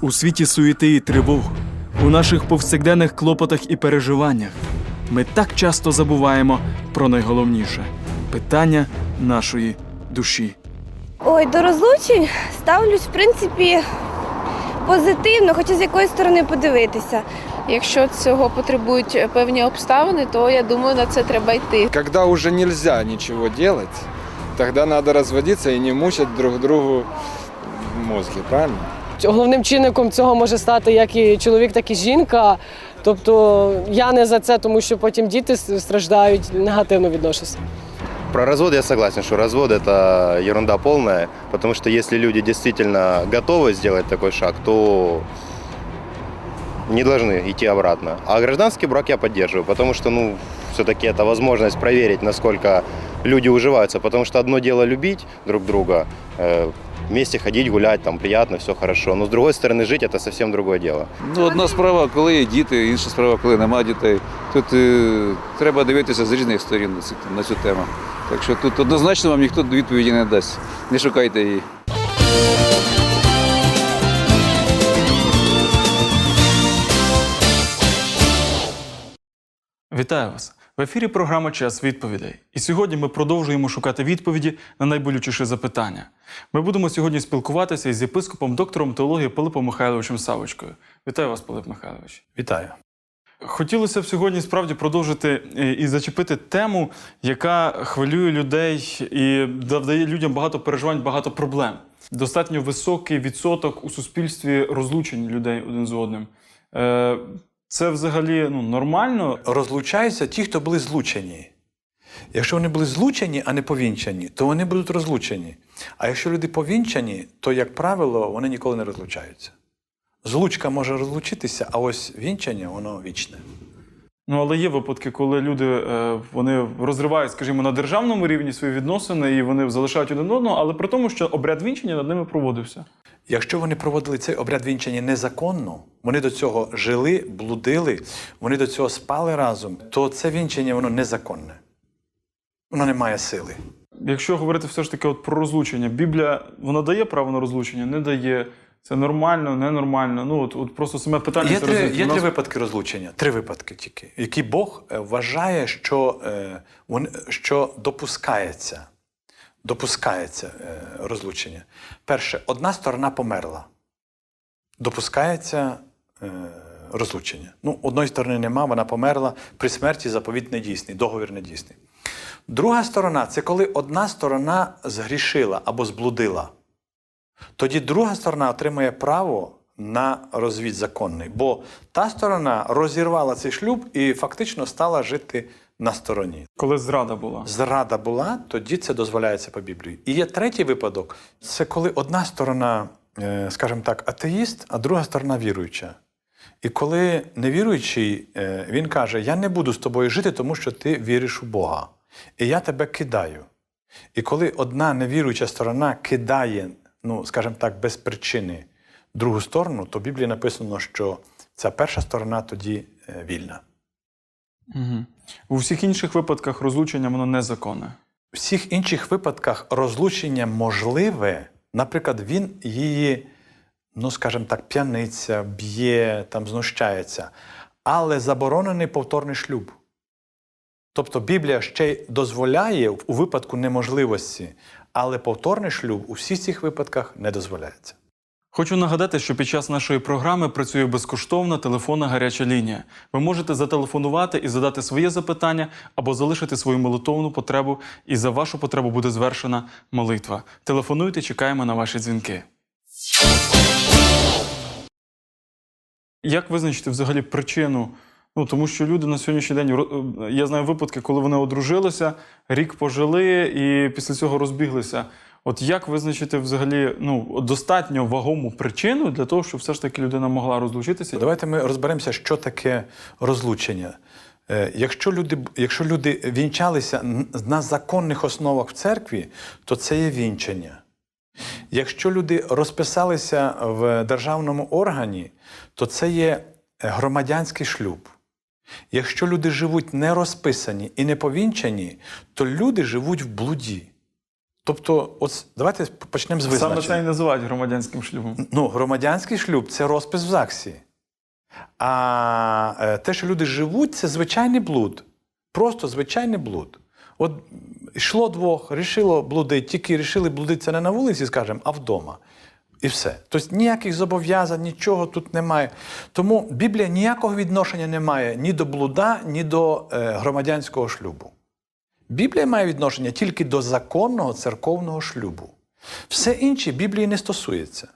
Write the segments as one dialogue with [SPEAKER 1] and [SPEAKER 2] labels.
[SPEAKER 1] У світі суєти і тривог, у наших повсякденних клопотах і переживаннях ми так часто забуваємо про найголовніше питання нашої душі.
[SPEAKER 2] Ой, до розлучень ставлюсь, в принципі, позитивно, хоча з якої сторони подивитися.
[SPEAKER 3] Якщо цього потребують певні обставини, то я думаю, на це треба йти.
[SPEAKER 4] Когда уже нельзя ничего делать, тогда надо разводиться и не мучать друг другу мозги, правильно?
[SPEAKER 5] Головним чинником цього може стати як і чоловік, так і жінка. Тобто я не за це, тому що потім діти страждають, негативно відношуся.
[SPEAKER 6] Про развод я согласен, что развод это ерунда полная, потому что если люди действительно готовы сделать такой шаг, то не должны идти обратно. А гражданский брак я поддерживаю, потому что, ну, все-таки это возможность проверить, насколько люди уживаются, потому что одно дело любить друг друга, э, вместе ходить, гулять, там приятно, все хорошо, но с другой стороны жить это совсем другое дело.
[SPEAKER 7] Ну, одна справа, коли є діти, інша справа, коли нема дітей. Тут е, треба дивитися з різних сторін на цю, на цю тему. Так що тут однозначно вам ніхто відповіді не дасть. Не шукайте її.
[SPEAKER 1] Вітаю вас! В ефірі програма Час відповідей. І сьогодні ми продовжуємо шукати відповіді на найболючіші запитання. Ми будемо сьогодні спілкуватися із єпископом, доктором теології Пилипом Михайловичем Савочкою. Вітаю вас, Пилип Михайлович.
[SPEAKER 8] Вітаю.
[SPEAKER 1] Хотілося б сьогодні справді продовжити е, і зачепити тему, яка хвилює людей і завдає людям багато переживань, багато проблем. Достатньо високий відсоток у суспільстві розлучень людей один з одним. Це взагалі ну, нормально.
[SPEAKER 8] Розлучаються ті, хто були злучені. Якщо вони були злучені, а не повінчані, то вони будуть розлучені. А якщо люди повінчані, то, як правило, вони ніколи не розлучаються. Злучка може розлучитися, а ось вінчання воно вічне.
[SPEAKER 1] Ну, але є випадки, коли люди е, вони розривають, скажімо, на державному рівні свої відносини і вони залишають один одного, але при тому, що обряд вінчення над ними проводився.
[SPEAKER 8] Якщо вони проводили цей обряд вінчання незаконно, вони до цього жили, блудили, вони до цього спали разом, то це вінчання воно незаконне. Воно не має сили.
[SPEAKER 1] Якщо говорити все ж таки от про розлучення, Біблія вона дає право на розлучення, не дає. Це нормально, ненормально. Ну от, от просто саме питання.
[SPEAKER 8] Є
[SPEAKER 1] це
[SPEAKER 8] три, є
[SPEAKER 1] нас-
[SPEAKER 8] три випадки розлучення, три випадки тільки, які Бог е, вважає, що, е, вони, що допускається, допускається е, розлучення. Перше, одна сторона померла. Допускається е, розлучення. Ну, одної сторони нема, вона померла, при смерті заповіт не дійсний, договір не дійсний. Друга сторона це коли одна сторона згрішила або зблудила. Тоді друга сторона отримує право на розвід законний, бо та сторона розірвала цей шлюб і фактично стала жити на стороні.
[SPEAKER 1] коли зрада була.
[SPEAKER 8] Зрада була, тоді це дозволяється по Біблії. І є третій випадок: це коли одна сторона, е, скажімо так, атеїст, а друга сторона віруюча. І коли невіруючий, е, він каже: Я не буду з тобою жити, тому що ти віриш у Бога, і я тебе кидаю. І коли одна невіруюча сторона кидає, ну, скажімо так, без причини другу сторону, то в Біблії написано, що ця перша сторона тоді е, вільна.
[SPEAKER 1] Угу. У всіх інших випадках розлучення воно незаконне.
[SPEAKER 8] В всіх інших випадках розлучення можливе, наприклад, він її, ну скажімо так, п'яниця, б'є, там знущається, але заборонений повторний шлюб. Тобто Біблія ще й дозволяє у випадку неможливості, але повторний шлюб у всіх цих випадках не дозволяється.
[SPEAKER 1] Хочу нагадати, що під час нашої програми працює безкоштовна телефонна гаряча лінія. Ви можете зателефонувати і задати своє запитання або залишити свою молитовну потребу, і за вашу потребу буде звершена молитва. Телефонуйте, чекаємо на ваші дзвінки. Як визначити взагалі причину? Ну тому що люди на сьогоднішній день е, я знаю випадки, коли вони одружилися, рік пожили і після цього розбіглися. От як визначити взагалі ну достатньо вагому причину для того, щоб все ж таки людина могла розлучитися?
[SPEAKER 8] Давайте ми розберемося, що таке розлучення. Е, Якщо люди, якщо люди вінчалися на законних основах в церкві, то це є вінчання. Якщо люди розписалися в державному органі, то це є е, громадянський шлюб. Якщо люди живуть не розписані і не повінчані, то люди живуть в блуді. Тобто, от давайте почнемо з
[SPEAKER 1] Саме
[SPEAKER 8] визначення.
[SPEAKER 1] це і називають громадянським шлюбом.
[SPEAKER 8] Ну, громадянський шлюб це розпис в ЗАГСі. А е, те, що люди живуть, це звичайний блуд. Просто звичайний блуд. От йшло двох, рішило блудити, тільки рішили блудитися не на вулиці, скажімо, а вдома. І все. Тобто ніяких зобов'язань, нічого тут немає. Тому Біблія ніякого відношення не має ні до блуда, ні до е, громадянського шлюбу. Біблія має відношення тільки до законного церковного шлюбу. Все інше Біблії не стосується.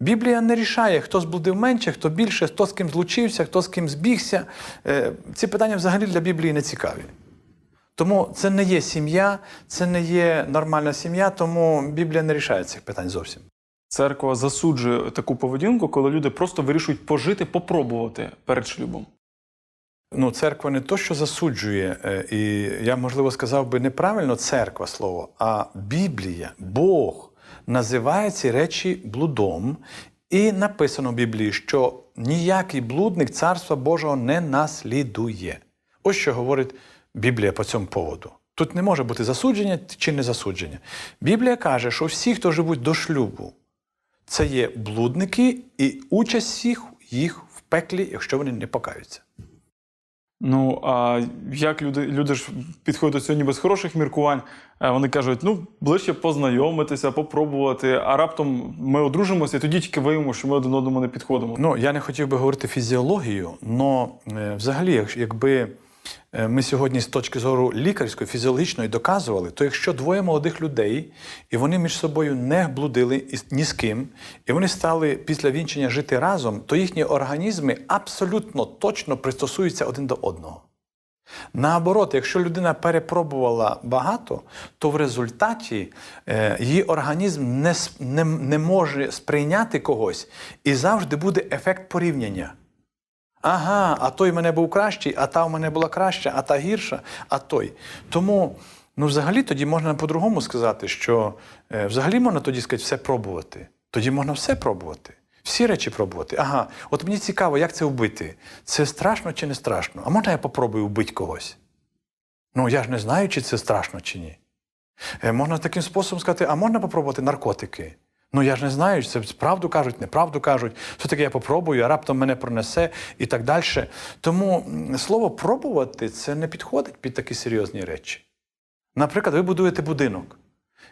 [SPEAKER 8] Біблія не рішає, хто зблудив менше, хто більше, хто з ким злучився, хто з ким збігся. Е, Ці питання взагалі для Біблії не цікаві. Тому це не є сім'я, це не є нормальна сім'я, тому Біблія не рішає цих питань зовсім.
[SPEAKER 1] Церква засуджує таку поведінку, коли люди просто вирішують пожити, попробувати перед шлюбом.
[SPEAKER 8] Ну, церква не то, що засуджує, е, і я, можливо, сказав би неправильно церква слово, а Біблія, Бог називає ці речі блудом, і написано в Біблії, що ніякий блудник Царства Божого не наслідує. Ось що говорить Біблія по цьому поводу. Тут не може бути засудження чи не засудження. Біблія каже, що всі, хто живуть до шлюбу, це є блудники, і участь всіх їх в пеклі, якщо вони не покаються.
[SPEAKER 1] Ну а як люди, люди ж підходять до цього ніби з хороших міркувань, е, вони кажуть, ну ближче познайомитися, попробувати, а раптом ми одружимося, і тоді тільки виявимо, що ми один одному не підходимо.
[SPEAKER 8] Ну, я не хотів би говорити фізіологію, але взагалі, якби ми сьогодні з точки зору лікарської, фізіологічної доказували, то якщо двоє молодих людей, і вони між собою не блудили ні з ким, і вони стали після вінчення жити разом, то їхні організми абсолютно точно пристосуються один до одного. Наоборот, якщо людина перепробувала багато, то в результаті е, її організм не, не, не може сприйняти когось і завжди буде ефект порівняння. Ага, а той в мене був кращий, а та в мене була краща, а та гірша, а той. Тому, ну, взагалі, тоді можна по-другому сказати, що е, взагалі можна тоді сказати все пробувати. Тоді можна все пробувати. Всі речі пробувати. Ага, от мені цікаво, як це вбити. Це страшно чи не страшно? А можна я попробую вбити когось? Ну, я ж не знаю, чи це страшно, чи ні. Е, Можна таким способом сказати, а можна попробувати наркотики? Ну я ж не знаю, це правду кажуть, неправду кажуть. Все таки я попробую, а раптом мене пронесе і так далі. Тому слово пробувати це не підходить під такі серйозні речі. Наприклад, ви будуєте будинок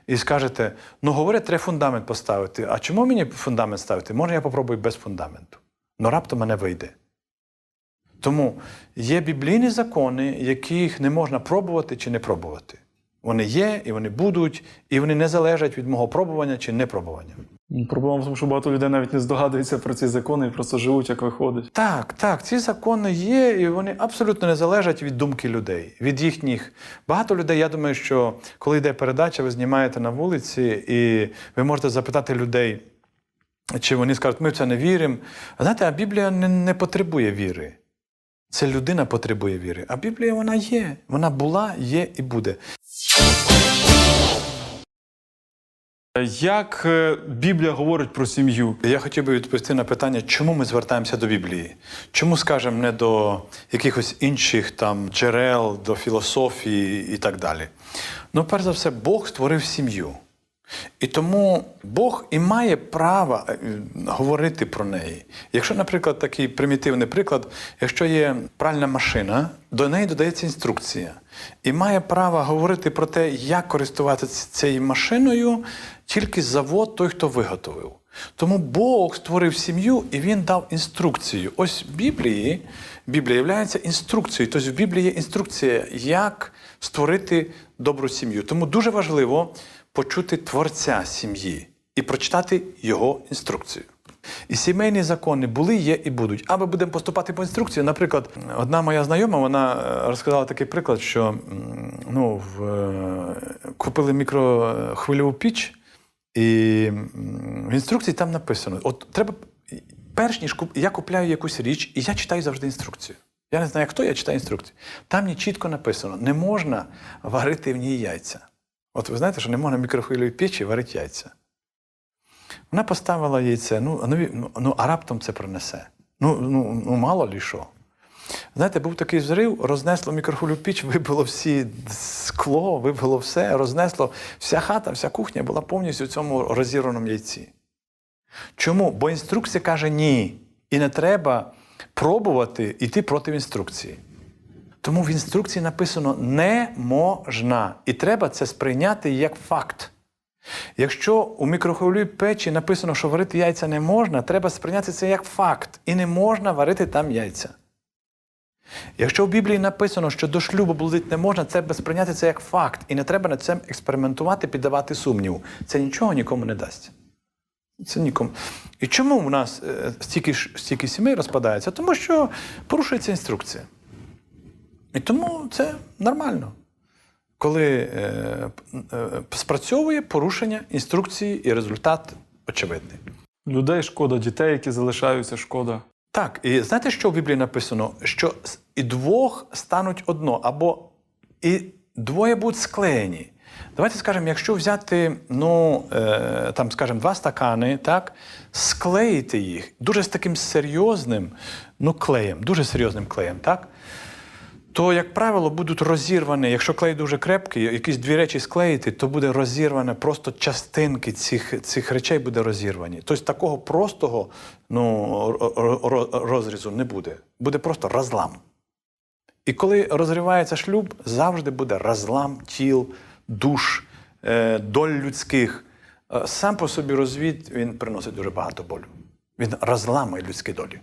[SPEAKER 8] і скажете: ну, говорять, треба фундамент поставити. А чому мені фундамент ставити? Може, я попробую без фундаменту. Ну раптом мене вийде. Тому є біблійні закони, яких не можна пробувати чи не пробувати. Вони є, і вони будуть, і вони не залежать від мого пробування чи непробування.
[SPEAKER 1] Проблема в тому, що багато людей навіть не здогадуються про ці закони і просто живуть, як виходить.
[SPEAKER 8] Так, так, ці закони є, і вони абсолютно не залежать від думки людей, від їхніх. Багато людей, я думаю, що коли йде передача, ви знімаєте на вулиці, і ви можете запитати людей, чи вони скажуть, ми в це не віримо. Знаєте, а Біблія не, не потребує віри. Це людина потребує віри. А Біблія вона є. Вона була, є і буде.
[SPEAKER 1] Як е, Біблія говорить про сім'ю?
[SPEAKER 8] Я хотів би відповісти на питання, чому ми звертаємося до Біблії? Чому, скажімо, не до якихось інших там джерел, до філософії і так далі? Ну, перш за все, Бог створив сім'ю. І тому Бог і має право е, говорити про неї. Якщо, наприклад, такий примітивний приклад, якщо є пральна машина, до неї додається інструкція, і має право говорити про те, як користуватися цією машиною, тільки завод той, хто виготовив. Тому Бог створив сім'ю і він дав інструкцію. Ось в Біблії Біблія є інструкцією. Тобто в Біблії є інструкція, як створити добру сім'ю. Тому дуже важливо почути творця сім'ї і прочитати його інструкцію. І сімейні закони були, є і будуть. А ми будемо поступати по інструкції. Наприклад, одна моя знайома вона е, розказала такий приклад, що ну, в, е, купили мікрохвильову піч, і в інструкції там написано: от треба, перш ніж куп, я купляю якусь річ, і я читаю завжди інструкцію. Я не знаю, хто, я читаю інструкцію. Там мені чітко написано: не можна варити в ній яйця. От ви знаєте, що не можна мікрохвильовій печі варити яйця. Вона поставила яйце, ну, ну, ну, ну а раптом це пронесе. Ну, ну, ну мало лі що. Знаєте, був такий взрив, рознесло мікрохвилю піч, вибило всі скло, вибило все, рознесло. Вся хата, вся кухня була повністю в цьому розірваному яйці. Чому? Бо інструкція каже ні. І не треба пробувати йти проти інструкції. Тому в інструкції написано не можна. І треба це сприйняти як факт. Якщо у мікрохвильовій печі написано, що варити яйця не можна, треба сприйняти це як факт. І не можна варити там яйця. Якщо в Біблії написано, що до шлюбу блудити не можна, треба сприйняти це як факт. І не треба над цим експериментувати, піддавати сумніву. Це нічого нікому не дасть. Це нікому. І чому в нас е, стільки, стільки сімей розпадається? Тому що порушується інструкція. І тому це нормально, коли е, е, спрацьовує порушення інструкції і результат очевидний.
[SPEAKER 1] Людей шкода, дітей, які залишаються, шкода.
[SPEAKER 8] Так, і знаєте, що в Біблії написано? Що і двох стануть одно, або і двоє будуть склеєні. Давайте скажемо, якщо взяти, ну, е, там, скажімо, два стакани, так, склеїти їх дуже з таким серйозним ну, клеєм, дуже серйозним клеєм, так? То, як правило, будуть розірвані. Якщо клей дуже крепкий, якісь дві речі склеїти, то буде розірване просто частинки цих, цих речей буде розірвані. Тобто такого простого ну, ро- ро- розрізу не буде. Буде просто розлам. І коли розривається шлюб, завжди буде розлам тіл, душ, е, доль людських. Е, Сам по собі розвід він приносить дуже багато болю. Він розламує людські долі.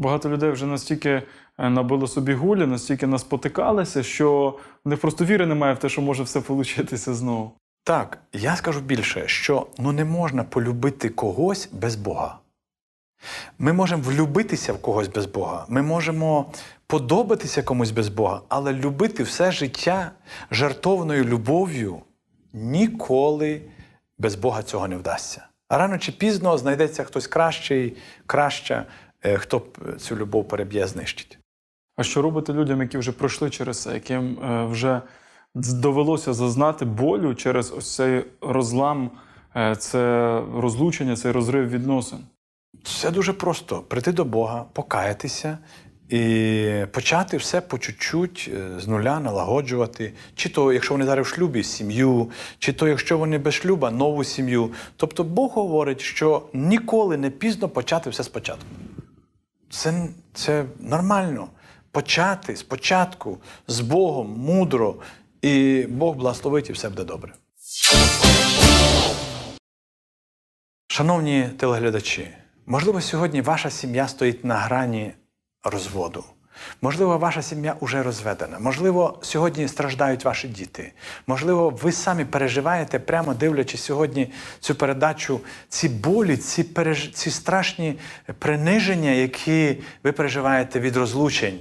[SPEAKER 1] Багато людей вже настільки е, набило собі гулі, настільки наспотикалися, що в них просто віри немає в те, що може все получитися знову.
[SPEAKER 8] Так, я скажу більше, що ну не можна полюбити когось без Бога. Ми можемо влюбитися в когось без Бога, ми можемо подобатися комусь без Бога, але любити все життя жертовною любов'ю ніколи без Бога цього не вдасться. А рано чи пізно знайдеться хтось кращий, краща, хто цю любов переб'є, знищить.
[SPEAKER 1] А що робити людям, які вже пройшли через це, яким е, вже довелося зазнати болю через ось цей розлам, е, це розлучення, цей розрив відносин?
[SPEAKER 8] Все дуже просто: прийти до Бога, покаятися і почати все по чуть-чуть е, з нуля налагоджувати. Чи то, якщо вони зараз в шлюбі, сім'ю, чи то, якщо вони без шлюба, нову сім'ю. Тобто Бог говорить, що ніколи не пізно почати все спочатку. Це, це нормально. Почати спочатку з Богом мудро, і Бог благословить, і все буде добре. Шановні телеглядачі, можливо, сьогодні ваша сім'я стоїть на грані розводу. Можливо, ваша сім'я вже розведена. Можливо, сьогодні страждають ваші діти. Можливо, ви самі переживаєте, прямо дивлячись сьогодні цю передачу, ці болі, ці, переж... ці страшні приниження, які ви переживаєте від розлучень.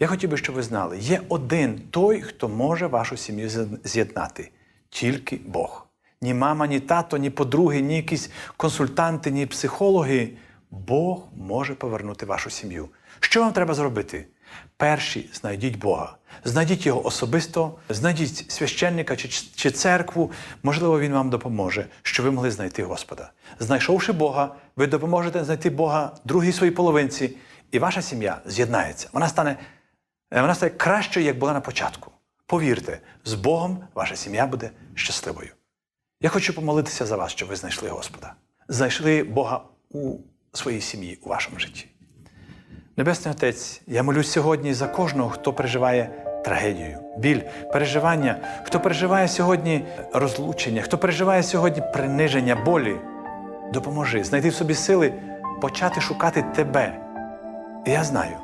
[SPEAKER 8] Я хотів би, щоб ви знали, є один той, хто може вашу сім'ю з'єднати тільки Бог. Ні мама, ні тато, ні подруги, ні якісь консультанти, ні психологи. Бог може повернути вашу сім'ю. Що вам треба зробити? Перші знайдіть Бога, знайдіть його особисто, знайдіть священника чи, чи церкву. Можливо, він вам допоможе, щоб ви могли знайти Господа. Знайшовши Бога, ви допоможете знайти Бога другій своїй половинці, і ваша сім'я з'єднається. Вона стане Е, Вона стає кращою, як була на початку. Повірте, з Богом ваша сім'я буде щасливою. Я хочу помолитися за вас, щоб ви знайшли Господа. Знайшли Бога у своїй сім'ї, у вашому житті. Небесний Отець, я молюсь сьогодні за кожного, хто переживає трагедію, біль, переживання, хто переживає сьогодні розлучення, хто переживає сьогодні приниження, болі. Допоможи знайти в собі сили почати шукати тебе. І я знаю,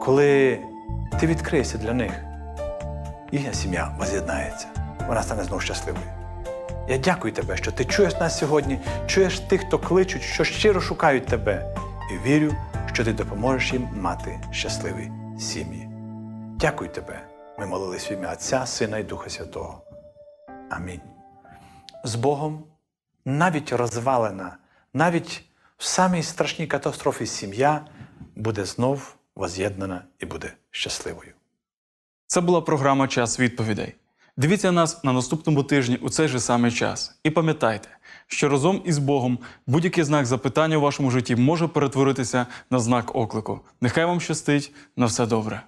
[SPEAKER 8] коли ти відкриєшся для них, їхня сім'я воз'єднається, вона стане знову щасливою. Я дякую тебе, що ти чуєш нас сьогодні, чуєш тих, хто кличуть, що щиро шукають тебе, і вірю, що ти допоможеш їм мати щасливі сім'ї. Дякую тебе. Ми молились в ім'я Отця, Сина і Духа Святого. Амінь. З Богом навіть розвалена, навіть в самій страшній катастрофі сім'я буде знов воз'єднана і буде щасливою.
[SPEAKER 1] Це була програма Час відповідей. Дивіться нас на наступному тижні у цей же самий час. І пам'ятайте, що разом із Богом будь-який знак запитання у вашому житті може перетворитися на знак оклику. Нехай вам щастить на все добре.